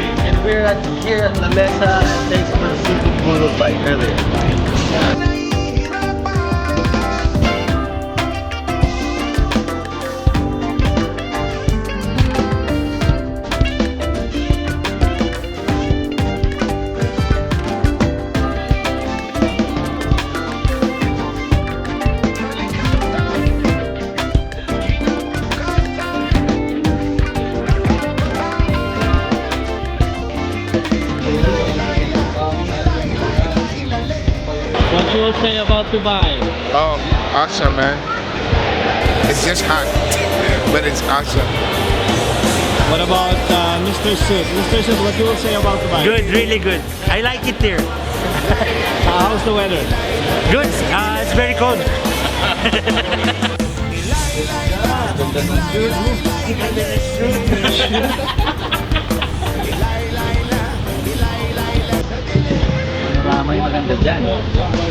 And we're at, here at La Mesa, and thanks for the super boodle fight earlier. Will say about Dubai? Oh, awesome, man. It's just hot, but it's awesome. What about uh, Mr. Sud? Mr. Sud, what you will say about Dubai? Good, really good. I like it here. Uh, how's the weather? Good. Uh, it's very cold. Panorama maganda dyan.